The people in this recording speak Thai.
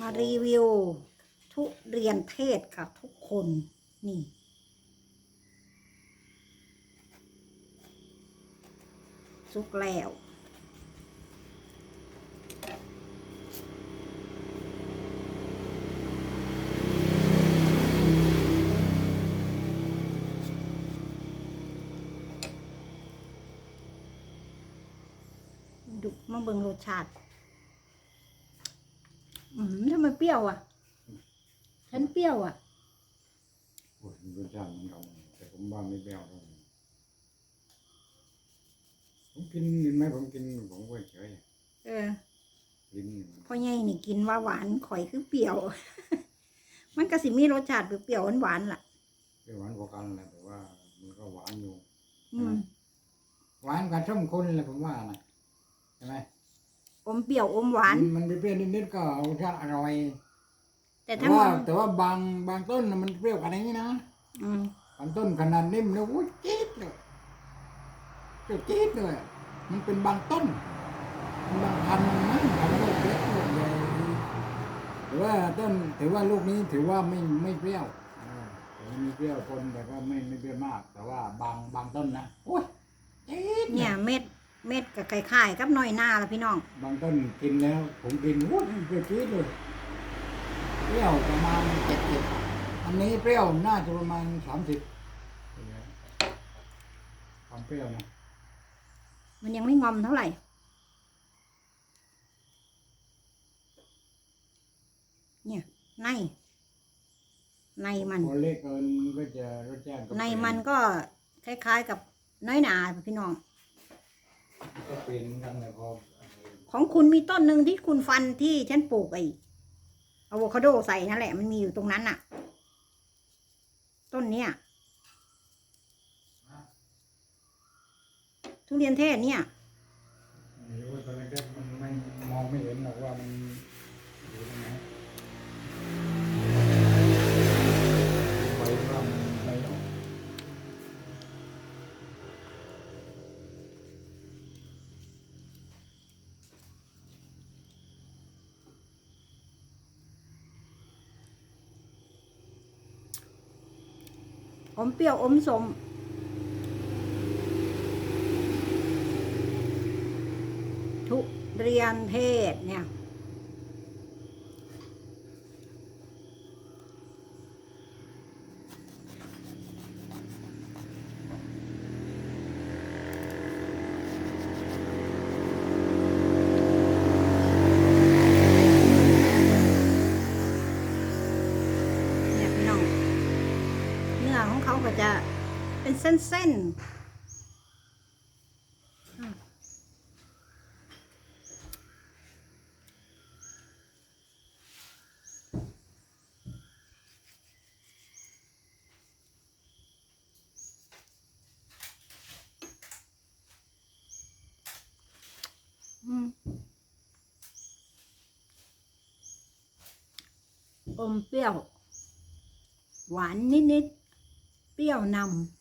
มารีวิว ทุเรียนเทศกับทุกคนนี่สุกแล้วดูมาเบิ่งรสชาติ อืมทำไมเปรี้ยวอะ ฉันเปรี้ยวอะโอ้ยรสชาติมันเอาแต่ผมว่าไม่เปรี้ยวเท่าไหร่ผมกินเห็นไหมผมกินผมก็เฉยเออกินพ่อใหญ่นี่กินว่าหวานข่อยคือเปรี้ยว มันก็สิมีรสชาติเปรี้ยวๆหวานๆล่ะ เปรี้ยวหวานกว่ากันแหละแต่ว่ามันก็หวานอยู่ อืม หวานกับส้มคนเลยผมว่านะใช่ไหม อมเปรี้ยวอมหวาน มันมันเปรี้ยวนิดๆก็รสชาติอร่อยแต่แต่ถ้าว่ามันแต่ว่าบางบางต้นน่ะมันเปรี้ยวขนาดนี้นะอืมบางต้นขนาดนิ่มแล้วโอ้ยจี๊ดเลยเปรี้ยวจี๊ดเลยมันเป็นบางต้นบางพันธุ์นะพันธุ์ลูกเล็กลูกใหญ่ถือว่าต้นถือว่าลูกนี้ถือว่าไม่ไม่เปรี้ยวเออแต่ว่ามีเปรี้ยวคนแต่ก็ไม่ไม่เปรี้ยวมาก แต่ว่าบางบางต้นนะโอ้ยจี๊ดลเนี่ยเม็ด เม็ดกับไข่ไข่กับน้อยหน้าละพี่น้อง บางต้นกินแล้ว ผมกินวุ้ยเปรี้ยวจี๊ดเลยเปรี้ยวประมาณเจ็ดสิบอันนี้เปรี้ยวน่าจะประมาณสามสิบความเปรี้ยวนะมันยังไม่งอมเท่าไหร่เนี่ยในในมันพอเล็กเกินมันก็จะรสชาติก็ในเปลี่ยมันก็คล้าย ๆ กับน้อยหนาพี่น้อง ก็เป็นเหมือนกันเลยพอของคุณมีต้นหนึ่งที่คุณฟันที่ฉันปลูกไอ้อะโวคาโดใส่นั่นแหละ มันมีอยู่ตรงนั้นน่ะ ต้นเนี้ยทุเรียนเทศเนี่ย อมเปรี้ยวอมสมทุเรียนเทศเนี่ย เนี่ยพี่น้อง เนื้อของเขาก็จะ เป็นเส้นๆอืมอืมอมเปรี้ยว หวานนิด ๆ เปรี้ยวนำ